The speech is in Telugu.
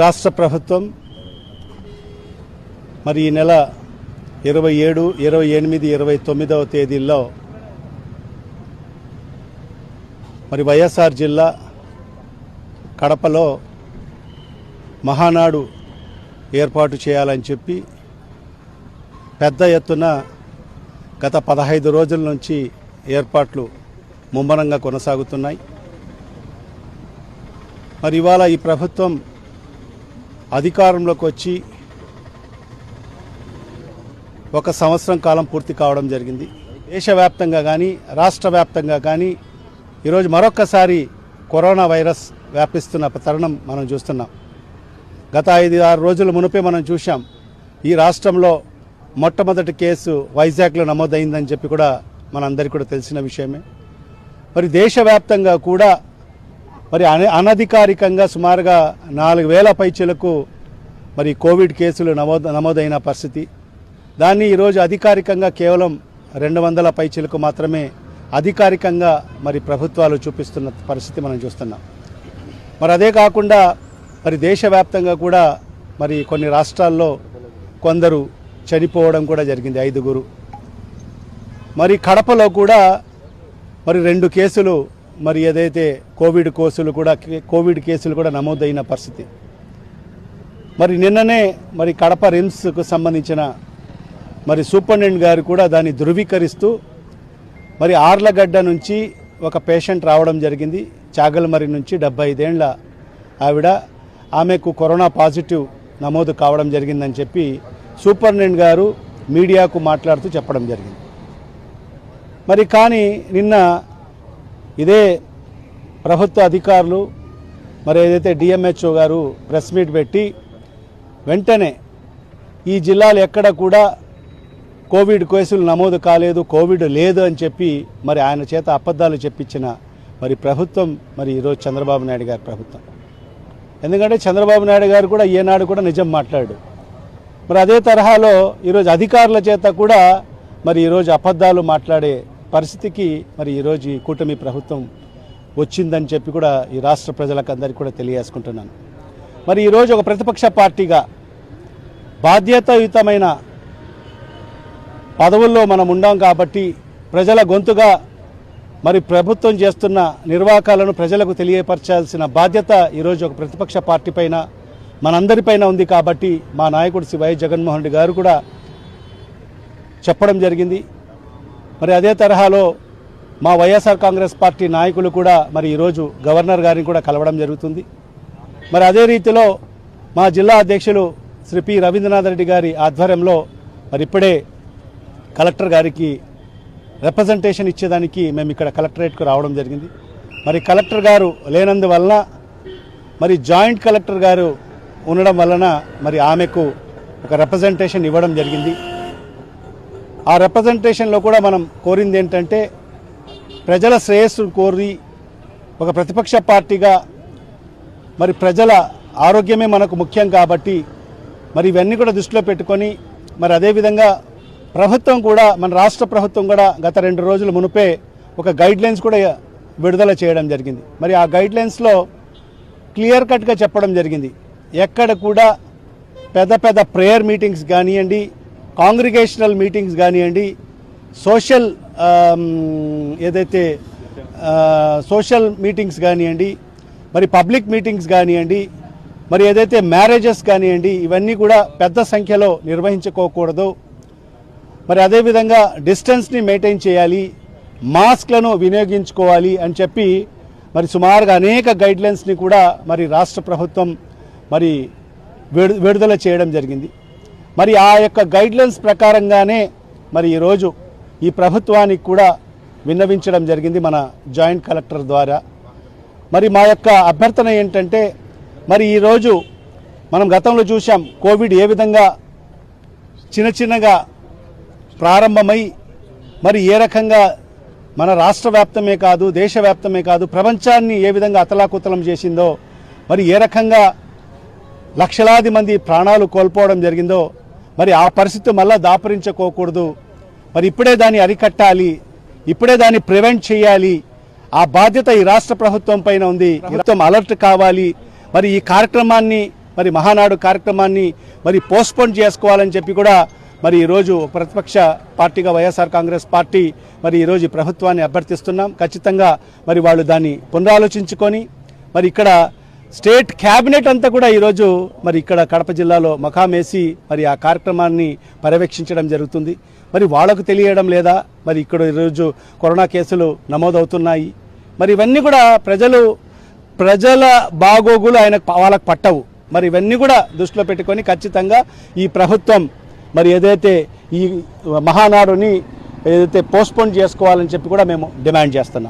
రాష్ట్ర ప్రభుత్వం మరి ఈ నెల ఇరవై ఏడు ఇరవై ఎనిమిది ఇరవై తొమ్మిదవ తేదీల్లో మరి వైఎస్ఆర్ జిల్లా కడపలో మహానాడు ఏర్పాటు చేయాలని చెప్పి పెద్ద ఎత్తున గత పదహైదు రోజుల నుంచి ఏర్పాట్లు ముమ్మరంగా కొనసాగుతున్నాయి. మరి ఇవాళ ఈ ప్రభుత్వం అధికారంలోకి వచ్చి ఒక సంవత్సరం కాలం పూర్తి కావడం జరిగింది. దేశవ్యాప్తంగా కానీ రాష్ట్ర వ్యాప్తంగా కానీ ఈరోజు మరొక్కసారి కరోనా వైరస్ వ్యాపిస్తున్న తరుణం మనం చూస్తున్నాం. గత ఐదు ఆరు రోజుల మునుపే మనం చూశాం. ఈ రాష్ట్రంలో మొట్టమొదటి కేసు వైజాగ్లో నమోదైందని చెప్పి కూడా మనందరికీ కూడా తెలిసిన విషయమే. మరి దేశవ్యాప్తంగా కూడా మరి అన అనధికారికంగా సుమారుగా నాలుగు వేల పైచలకు మరి కోవిడ్ కేసులు నమోదు నమోదైన పరిస్థితి. దాన్ని ఈరోజు అధికారికంగా కేవలం రెండు వందల పైచలకు మాత్రమే అధికారికంగా మరి ప్రభుత్వాలు చూపిస్తున్న పరిస్థితి మనం చూస్తున్నాం. మరి అదే కాకుండా మరి దేశవ్యాప్తంగా కూడా మరి కొన్ని రాష్ట్రాల్లో కొందరు చనిపోవడం కూడా జరిగింది ఐదుగురు. మరి కడపలో కూడా మరి రెండు కేసులు మరి ఏదైతే కోవిడ్ కోసులు కూడా కోవిడ్ కేసులు కూడా నమోదైన పరిస్థితి. మరి నిన్ననే మరి కడప రిమ్స్కు సంబంధించిన మరి సూపరింటెండెంట్ గారు కూడా దాన్ని ధృవీకరిస్తూ మరి ఆర్లగడ్డ నుంచి ఒక పేషెంట్ రావడం జరిగింది. చాగల్మరి నుంచి డెబ్బై ఐదేళ్ళ ఆవిడ ఆమెకు కరోనా పాజిటివ్ నమోదు కావడం జరిగిందని చెప్పి సూపరింటెండెంట్ గారు మీడియాకు మాట్లాడుతూ చెప్పడం జరిగింది. మరి కానీ నిన్న ఇదే ప్రభుత్వ అధికారులు మరి ఏదైతే డిఎంహెచ్ఓ గారు ప్రెస్ మీట్ పెట్టి వెంటనే ఈ జిల్లాలు ఎక్కడ కూడా కోవిడ్ కేసులు నమోదు కాలేదు కోవిడ్ లేదు అని చెప్పి మరి ఆయన చేత అబద్ధాలు చెప్పించిన మరి ప్రభుత్వం మరి ఈరోజు చంద్రబాబు నాయుడు గారి ప్రభుత్వం. ఎందుకంటే చంద్రబాబు నాయుడు గారు కూడా ఏనాడు కూడా నిజం మాట్లాడు మరి అదే తరహాలో ఈరోజు అధికారుల చేత కూడా మరి ఈరోజు అబద్ధాలు మాట్లాడే పరిస్థితికి మరి ఈరోజు ఈ కూటమి ప్రభుత్వం వచ్చిందని చెప్పి కూడా ఈ రాష్ట్ర ప్రజలకు అందరికీ కూడా తెలియజేసుకుంటున్నాను. మరి ఈరోజు ఒక ప్రతిపక్ష పార్టీగా బాధ్యతాయుతమైన పదవుల్లో మనం ఉండాం కాబట్టి ప్రజల గొంతుగా మరి ప్రభుత్వం చేస్తున్న నిర్వాహకాలను ప్రజలకు తెలియపరచాల్సిన బాధ్యత ఈరోజు ఒక ప్రతిపక్ష పార్టీ పైన మనందరిపైన ఉంది కాబట్టి మా నాయకుడు శ్రీ వై జగన్మోహన్ రెడ్డి గారు కూడా చెప్పడం జరిగింది. మరి అదే తరహాలో మా వైఎస్ఆర్ కాంగ్రెస్ పార్టీ నాయకులు కూడా మరి ఈరోజు గవర్నర్ గారిని కూడా కలవడం జరుగుతుంది. మరి అదే రీతిలో మా జిల్లా అధ్యక్షులు శ్రీ పి రవీంద్రనాథ్ రెడ్డి గారి ఆధ్వర్యంలో మరి ఇప్పుడే కలెక్టర్ గారికి రిప్రజెంటేషన్ ఇచ్చేదానికి మేము ఇక్కడ కలెక్టరేట్కు రావడం జరిగింది. మరి కలెక్టర్ గారు లేనందువలన మరి జాయింట్ కలెక్టర్ గారు ఉండడం వలన మరి ఆమెకు ఒక రిప్రజెంటేషన్ ఇవ్వడం జరిగింది. ఆ రిప్రజెంటేషన్లో కూడా మనం కోరింది ఏంటంటే ప్రజల శ్రేయస్సును కోరి ఒక ప్రతిపక్ష పార్టీగా మరి ప్రజల ఆరోగ్యమే మనకు ముఖ్యం కాబట్టి మరి ఇవన్నీ కూడా దృష్టిలో పెట్టుకొని మరి అదేవిధంగా ప్రభుత్వం కూడా మన రాష్ట్ర ప్రభుత్వం కూడా గత రెండు రోజుల మునుపే ఒక గైడ్ లైన్స్ కూడా విడుదల చేయడం జరిగింది. మరి ఆ గైడ్ లైన్స్లో క్లియర్ కట్గా చెప్పడం జరిగింది. ఎక్కడ కూడా పెద్ద పెద్ద ప్రేయర్ మీటింగ్స్ కానివ్వండి కాంగ్రిగేషనల్ మీటింగ్స్ కానివ్వండి సోషల్ ఏదైతే సోషల్ మీటింగ్స్ కానివ్వండి మరి పబ్లిక్ మీటింగ్స్ కానివ్వండి మరి ఏదైతే మ్యారేజెస్ కానివ్వండి ఇవన్నీ కూడా పెద్ద సంఖ్యలో నిర్వహించుకోకూడదు. మరి అదేవిధంగా డిస్టెన్స్ని మెయింటైన్ చేయాలి మాస్క్లను వినియోగించుకోవాలి అని చెప్పి మరి సుమారుగా అనేక గైడ్లైన్స్ని కూడా మరి రాష్ట్ర ప్రభుత్వం మరి విడు- విడుదల చేయడం జరిగింది. మరి ఆ యొక్క గైడ్లైన్స్ ప్రకారంగానే మరి ఈరోజు ఈ ప్రభుత్వానికి కూడా విన్నవించడం జరిగింది మన జాయింట్ కలెక్టర్ ద్వారా. మరి మా యొక్క అభ్యర్థన ఏంటంటే మరి ఈరోజు మనం గతంలో చూసాం కోవిడ్ ఏ విధంగా చిన్న చిన్నగా ప్రారంభమై మరి ఏ రకంగా మన రాష్ట్ర వ్యాప్తమే కాదు దేశవ్యాప్తమే కాదు ప్రపంచాన్ని ఏ విధంగా అతలాకుతలం చేసిందో మరి ఏ రకంగా లక్షలాది మంది ప్రాణాలు కోల్పోవడం జరిగిందో మరి ఆ పరిస్థితి మళ్ళా దాపరించుకోకూడదు. మరి ఇప్పుడే దాన్ని అరికట్టాలి ఇప్పుడే దాన్ని ప్రివెంట్ చేయాలి. ఆ బాధ్యత ఈ రాష్ట్ర ప్రభుత్వం పైన ఉంది. ప్రభుత్వం అలర్ట్ కావాలి. మరి ఈ కార్యక్రమాన్ని మరి మహానాడు కార్యక్రమాన్ని మరి పోస్ట్పోన్ చేసుకోవాలని చెప్పి కూడా మరి ఈరోజు ప్రతిపక్ష పార్టీగా వైఎస్ఆర్ కాంగ్రెస్ పార్టీ మరి ఈరోజు ప్రభుత్వాన్ని అభ్యర్థిస్తున్నాం. ఖచ్చితంగా మరి వాళ్ళు దాన్ని పునరాలోచించుకొని మరి ఇక్కడ స్టేట్ క్యాబినెట్ అంతా కూడా ఈరోజు మరి ఇక్కడ కడప జిల్లాలో మకామేసి మరి ఆ కార్యక్రమాన్ని పర్యవేక్షించడం జరుగుతుంది. మరి వాళ్ళకు తెలియడం లేదా మరి ఇక్కడ ఈరోజు కరోనా కేసులు నమోదవుతున్నాయి. మరి ఇవన్నీ కూడా ప్రజలు ప్రజల బాగోగులు ఆయనకు వాళ్ళకు పట్టవు. మరి ఇవన్నీ కూడా దృష్టిలో పెట్టుకొని ఖచ్చితంగా ఈ ప్రభుత్వం మరి ఏదైతే ఈ మహానాడుని ఏదైతే పోస్ట్పోన్ చేసుకోవాలని చెప్పి కూడా మేము డిమాండ్ చేస్తున్నాం.